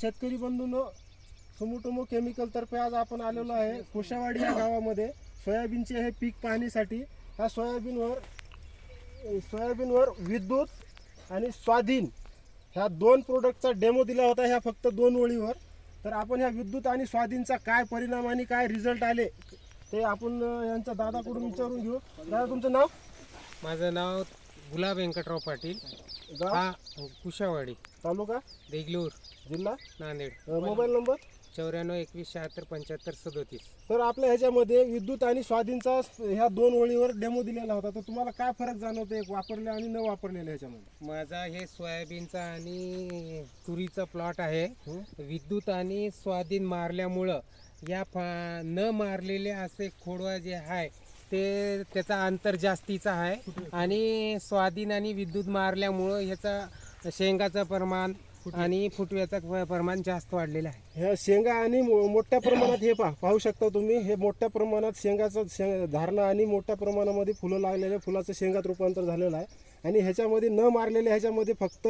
शेतकरी बंधूंनो सुमुटुमो केमिकलतर्फे आज आपण आलेलो आहे कुशावाडी या गावामध्ये. सोयाबीनचे हे पीक पाहण्यासाठी ह्या सोयाबीनवर सोयाबीनवर विद्युत आणि स्वाधीन ह्या दोन प्रोडक्टचा डेमो दिला होता ह्या फक्त दोन ओळीवर. तर आपण ह्या विद्युत आणि स्वाधीनचा काय परिणाम आणि काय रिझल्ट आले ते आपण यांच्या दादाकडून विचारून घेऊ. दादा तुमचं नाव? माझं नाव गुलाब व्यंकटराव पाटील गाव? हा कुशावाडी तालुका? देगलूर जिल्हा? नांदेड. अं, मोबाईल नंबर? चौऱ्याण्णव एकवीस शहात्तर पंच्याहत्तर सदोतीस. तर आपल्या ह्याच्यामध्ये विद्युत आणि स्वाधीनचा ह्या दोन ओळीवर डेमो दिलेला होता. तर तुम्हाला काय फरक जाणवतो एक वापरले आणि न वापरलेले ह्याच्यामध्ये? माझा हे सोयाबीनचा आणि तुरीचा प्लॉट आहे? विद्युत आणि स्वाधीन मारल्यामुळं या फा न मारलेले असे खोडवा जे आहे ते त्याचा अंतर जास्तीचा आहे. आणि स्वाधीन आणि विद्युत मारल्यामुळं ह्याचा शेंगाचं प्रमाण आणि फुटव्याचं प- प्रमाण जास्त वाढलेलं आहे. ह्या शेंगा आणि मो- मोठ्या प्रमाणात हे पहा पाहू शकता तुम्ही हे मोठ्या प्रमाणात शेंगाचं शेंग धारणा आणि मोठ्या प्रमाणामध्ये फुलं लागलेले फुलाचं शेंगात रूपांतर झालेलं आहे. आणि ह्याच्यामध्ये न मारलेले ह्याच्यामध्ये फक्त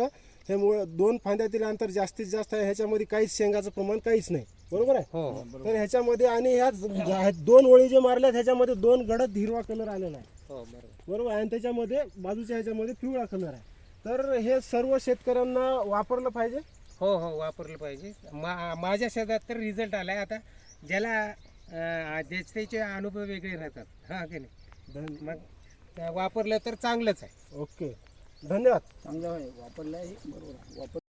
हे मु- दोन फांद्यातील अंतर जास्तीत जास्त आहे ह्याच्यामध्ये काहीच शेंगाचं प्रमाण काहीच नाही. बरोबर आहे? हो. तर ह्याच्यामध्ये आणि ह्या ज- ह्या दोन ओळी जे मारल्यात ह्याच्यामध्ये दोन गडद हिरवा कलर आलेला आहे. हो बरोबर. बरोबर? आणि त्याच्यामध्ये बाजूच्या ह्याच्यामध्ये पिवळा कलर आहे. तर हे सर्व शेतकऱ्यांना वापरलं पाहिजे? हो हो वापरलं पाहिजे. मा माझ्या शेतात तर रिझल्ट आलाय. आता ज्याला अं, ज्याचे त्याचे अनुभव वेगळे राहतात. हा की नाही? धन- मग वापरलं तर चांगलंच आहे. ओके. धन्यवाद. चांगलं आहे. वापरलं आहे बरोबर आहे. वापर